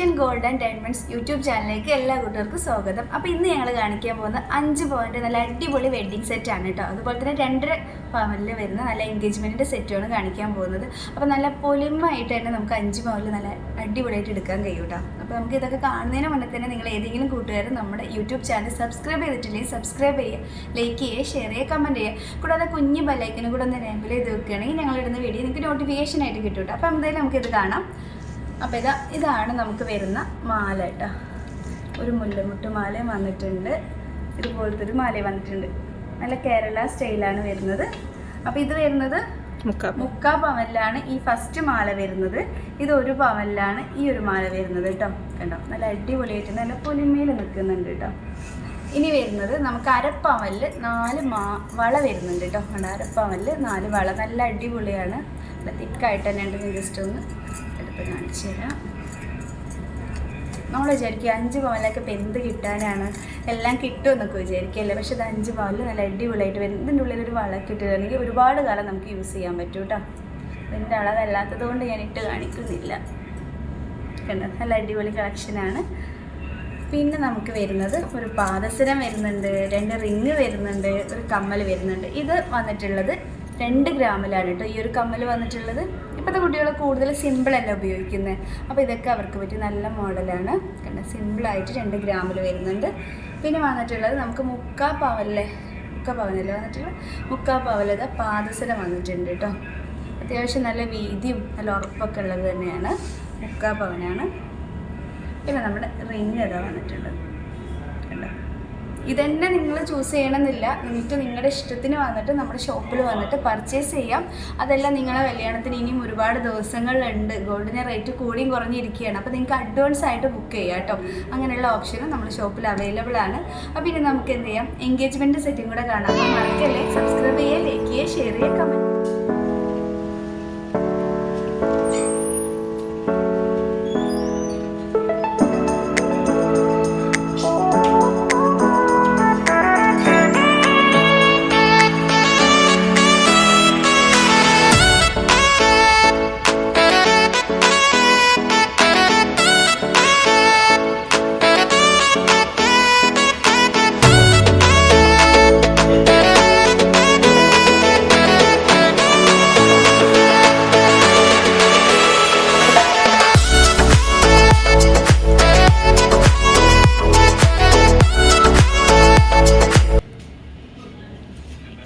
Asian gold and diamonds YouTube ചാനലിലേക്ക് എല്ലാ കൂട്ടർക്കും സ്വാഗതം. അപ്പോൾ ഇന്ന് ഞങ്ങൾ കാണിക്കാൻ പോകുന്ന അഞ്ച് പോയിന്റ് നല്ല അടിപൊളി വെഡ്ഡിങ് സെറ്റ് ആണ് കേട്ടോ അതുപോലെ തന്നെ രണ്ടര പവനിൽ വരുന്ന നല്ല എൻഗേജ്മെന്റിന്റെ സെറ്റുമാണ് കാണിക്കാൻ പോകുന്നത്. അപ്പോൾ നല്ല പൊലിമായിട്ട് തന്നെ നമുക്ക് അഞ്ച് പവനിൽ നല്ല അടിപൊളിയായിട്ട് എടുക്കാൻ കഴിയും കേട്ടോ അപ്പോൾ നമുക്ക് ഇതൊക്കെ കാണുന്നതിന് മുന്നേ തന്നെ നിങ്ങൾ ഏതെങ്കിലും കൂട്ടുകാരും നമ്മുടെ യൂട്യൂബ് ചാനൽ സബ്സ്ക്രൈബ് ചെയ്തിട്ടില്ലെങ്കിൽ സബ്സ്ക്രൈബ് ചെയ്യുക ലൈക്ക് ചെയ്യുക ഷെയർ ചെയ്യുക കമന്റ് ചെയ്യുക. കൂടാതെ കുഞ്ഞ് ബെല്ലൈക്കനും കൂടെ ഒന്ന് എനേബിൾ ചെയ്ത് വെക്കുകയാണെങ്കിൽ ഞങ്ങളിടുന്ന വീഡിയോ നിങ്ങൾക്ക് നോട്ടിഫിക്കേഷൻ ആയിട്ട് കിട്ടും കേട്ടോ അപ്പോൾ എന്തായാലും നമുക്കിത് കാണാം. അപ്പോൾ ഇതാ ഇതാണ് നമുക്ക് വരുന്ന മാല കേട്ടോ ഒരു മുല്ലമുട്ട് മാല വന്നിട്ടുണ്ട്. ഇതുപോലത്തെ ഒരു മാല വന്നിട്ടുണ്ട്. നല്ല കേരള സ്റ്റൈലാണ് വരുന്നത്. അപ്പോൾ ഇത് വരുന്നത് മുക്കാ മുക്കാ പവനിലാണ് ഈ ഫസ്റ്റ് മാല വരുന്നത്. ഇത് ഒരു പവനിലാണ് ഈ ഒരു മാല വരുന്നത് കേട്ടോ കണ്ടോ? നല്ല അടിപൊളിയായിട്ട് നല്ല പൊലിമയിൽ നിൽക്കുന്നുണ്ട് കേട്ടോ ഇനി വരുന്നത് നമുക്ക് അരപ്പവനിൽ നാല് മാ വള വരുന്നുണ്ട് കേട്ടോ കണ്ടോ? അരപ്പവനിൽ നാല് വള. നല്ല അടിപൊളിയാണ്. നല്ല തിക്കായിട്ട് തന്നെ ഉണ്ട് ജസ്റ്റ് ഒന്ന് എടുത്ത് കാണിച്ചു തരാം. നമ്മൾ വിചാരിക്കും അഞ്ച് പവനിലൊക്കെ ഇപ്പം എന്ത് കിട്ടാനാണ്? എല്ലാം കിട്ടുമെന്നൊക്കെ വിചാരിക്കുകയല്ലേ? പക്ഷേ ഇത് അഞ്ച് പവനിൽ നല്ല അടിപൊളിയായിട്ട് വരും. ഇതിന്റെ ഉള്ളിൽ ഒരു വള കിട്ടുകയാണെങ്കിൽ ഒരുപാട് കാലം നമുക്ക് യൂസ് ചെയ്യാൻ പറ്റും കേട്ടോ. ഇതിന്റെ അളവല്ലാത്തത് കൊണ്ട് ഞാൻ ഇട്ട് കാണിക്കുന്നില്ല. കണ്ടോ? നല്ല അടിപൊളി കളക്ഷനാണ് പിന്നെ നമുക്ക് വരുന്നത് ഒരു പാദസരം വരുന്നുണ്ട് രണ്ട് റിങ് വരുന്നുണ്ട് ഒരു കമ്മൽ വരുന്നുണ്ട്. ഇത് വന്നിട്ടുള്ളത് രണ്ട് ഗ്രാമിലാണ് കേട്ടോ. ഈ ഒരു കമ്മൽ വന്നിട്ടുള്ളത് ഇപ്പോഴത്തെ കുട്ടികൾ കൂടുതൽ സിമ്പിളല്ല ഉപയോഗിക്കുന്നത്. അപ്പോൾ ഇതൊക്കെ അവർക്ക് പറ്റി നല്ല മോഡലാണ് കണ്ട? സിമ്പിളായിട്ട് രണ്ട് ഗ്രാമിൽ വരുന്നുണ്ട്. പിന്നെ വന്നിട്ടുള്ളത് നമുക്ക് മുക്കാ പവലിലെ മുക്കാ പവനല്ലേ വന്നിട്ടുള്ളത്? മുക്കാ പവലത് പാദസരം വന്നിട്ടുണ്ട് കേട്ടോ. അത്യാവശ്യം നല്ല വീതിയും നല്ല ഉറപ്പൊക്കെ ഉള്ളത് തന്നെയാണ്. മുക്കാ പവനാണ്. പിന്നെ നമ്മുടെ റിങ് ഇതാ വന്നിട്ടുള്ളത്. കണ്ടോ? ഇതന്നെ നിങ്ങൾ ചൂസ് ചെയ്യണമെന്നില്ല. നിങ്ങൾക്ക് നിങ്ങളുടെ ഇഷ്ടത്തിന് വന്നിട്ട് നമ്മുടെ ഷോപ്പിൽ വന്നിട്ട് പർച്ചേസ് ചെയ്യാം. അതെല്ലാം നിങ്ങളെ കല്യാണത്തിന് ഇനിയും ഒരുപാട് ദിവസങ്ങളുണ്ട് ഗോൾഡിന് റേറ്റ് കൂടിയും കുറഞ്ഞിരിക്കുകയാണ്. അപ്പോൾ നിങ്ങൾക്ക് അഡ്വാൻസ് ആയിട്ട് ബുക്ക് ചെയ്യാം കേട്ടോ. അങ്ങനെയുള്ള ഓപ്ഷനും നമ്മുടെ ഷോപ്പിൽ അവൈലബിൾ ആണ്. അപ്പോൾ ഇനി നമുക്ക് എന്ത് ചെയ്യാം? എൻഗേജ്മെന്റ് സെറ്റും കൂടെ കാണാം. മറക്കല്ലേ? സബ്സ്ക്രൈബ് ചെയ്യുക ലൈക്ക് ചെയ്യുക ഷെയർ ചെയ്യുക കമന്റ്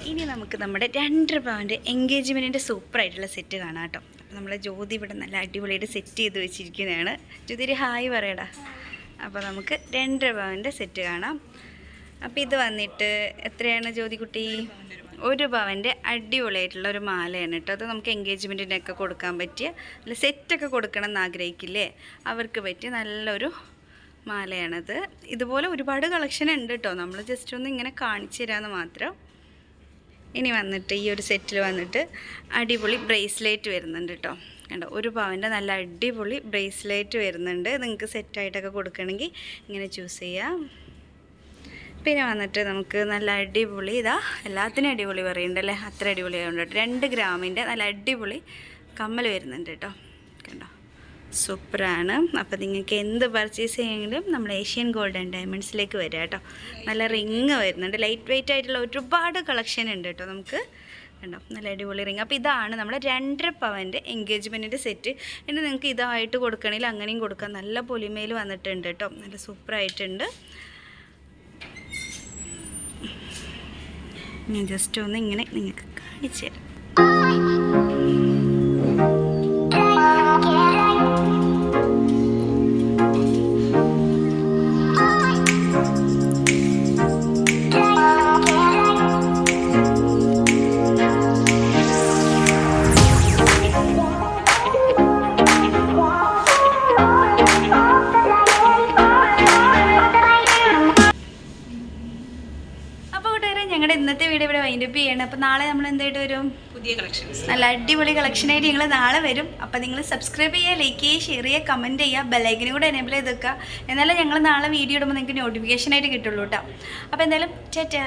ഇനി നമുക്ക് നമ്മുടെ രണ്ടര പവന്റെ എൻഗേജ്മെന്റിന്റെ സൂപ്പറായിട്ടുള്ള സെറ്റ് കാണാം കേട്ടോ. അപ്പോൾ നമ്മളെ ജ്യോതി ഇവിടെ നല്ല അടിപൊളിയായിട്ട് സെറ്റ് ചെയ്ത് വെച്ചിരിക്കുന്നതാണ്. ജ്യോതി ഒരു ഹായ് പറയടാ. അപ്പോൾ നമുക്ക് രണ്ടര പവന്റെ സെറ്റ് കാണാം. അപ്പോൾ ഇത് വന്നിട്ട് എത്രയാണ് ജ്യോതികുട്ടി ഒരു പവന്റെ അടിപൊളിയായിട്ടുള്ള ഒരു മാലയാണ് കേട്ടോ. അത് നമുക്ക് എൻഗേജ്മെന്റിനൊക്കെ കൊടുക്കാൻ പറ്റിയ അല്ല സെറ്റൊക്കെ കൊടുക്കണം എന്ന് ആഗ്രഹിക്കില്ലേ? അവർക്ക് പറ്റിയ നല്ലൊരു മാലയാണത്. ഇതുപോലെ ഒരുപാട് കളക്ഷൻ ഉണ്ട് കേട്ടോ. നമ്മൾ ജസ്റ്റ് ഒന്ന് ഇങ്ങനെ കാണിച്ചു തരാമെന്ന് മാത്രം. ഇനി വന്നിട്ട് ഈ ഒരു സെറ്റിൽ വന്നിട്ട് അടിപൊളി ബ്രേസ്ലെറ്റ് വരുന്നുണ്ട് കേട്ടോ കണ്ടോ ഒരു പവന്റെ നല്ല അടിപൊളി ബ്രേസ്ലെറ്റ് വരുന്നുണ്ട്. നിങ്ങൾക്ക് സെറ്റായിട്ടൊക്കെ കൊടുക്കണമെങ്കിൽ ഇങ്ങനെ ചൂസ് ചെയ്യാം. പിന്നെ വന്നിട്ട് നമുക്ക് നല്ല അടിപൊളി ഇതാ എല്ലാത്തിനും അടിപൊളി പറയുന്നുണ്ടല്ലേ അത്ര അടിപൊളി ആയതുകൊണ്ട് രണ്ട് ഗ്രാമിന്റെ നല്ല അടിപൊളി കമ്മൽ വരുന്നുണ്ട് കേട്ടോ സൂപ്പറാണ്. അപ്പോൾ നിങ്ങൾക്ക് എന്ത് പർച്ചേസ് ചെയ്യെങ്കിലും നമ്മൾ ഏഷ്യൻ ഗോൾഡ് ആൻഡ് ഡയമണ്ട്സിലേക്ക് വരിക കേട്ടോ. നല്ല റിങ് വരുന്നുണ്ട്. ലൈറ്റ് വെയിറ്റ് ആയിട്ടുള്ള ഒരുപാട് കളക്ഷൻ ഉണ്ട് കേട്ടോ നമുക്ക്. കണ്ടോ? നല്ല അടിപൊളി റിങ് അപ്പോൾ ഇതാണ് നമ്മുടെ രണ്ടര പവന്റെ എൻഗേജ്മെന്റിന്റെ സെറ്റ് ഇനി നിങ്ങൾക്ക് ഇതായിട്ട് കൊടുക്കണമെങ്കിൽ അങ്ങനെയും കൊടുക്കാം. നല്ല പൊലിമയിൽ വന്നിട്ടുണ്ട് കേട്ടോ. നല്ല സൂപ്പറായിട്ടുണ്ട്. ഞാൻ ജസ്റ്റ് ഒന്ന് ഇങ്ങനെ നിങ്ങൾക്ക് കാണിച്ചു തരാം. കൂട്ടുകാരെ ഞങ്ങളുടെ ഇന്നത്തെ വീഡിയോ ഇവിടെ വൈൻഡപ്പ് ചെയ്യണം. അപ്പോൾ നാളെ നമ്മൾ എന്തായിട്ട് വരും? പുതിയ കളക്ഷൻസ് നല്ല അടിപൊളി കളക്ഷൻ ആയിട്ട് ഞങ്ങൾ നാളെ വരും. അപ്പോൾ നിങ്ങൾ സബ്സ്ക്രൈബ് ചെയ്യുക ലൈക്ക് ചെയ്യുക ഷെയർ ചെയ്യുക കമന്റ് ചെയ്യുക ബെല്ലൈക്കിനും കൂടെ എനേബിൾ ചെയ്ത് വെക്കുക എന്നാലും ഞങ്ങൾ നാളെ വീഡിയോ ഇടുമ്പോൾ നിങ്ങൾക്ക് നോട്ടിഫിക്കേഷൻ ആയിട്ട് കിട്ടുള്ളൂ കേട്ടോ അപ്പോൾ എന്തായാലും ചേട്ടാ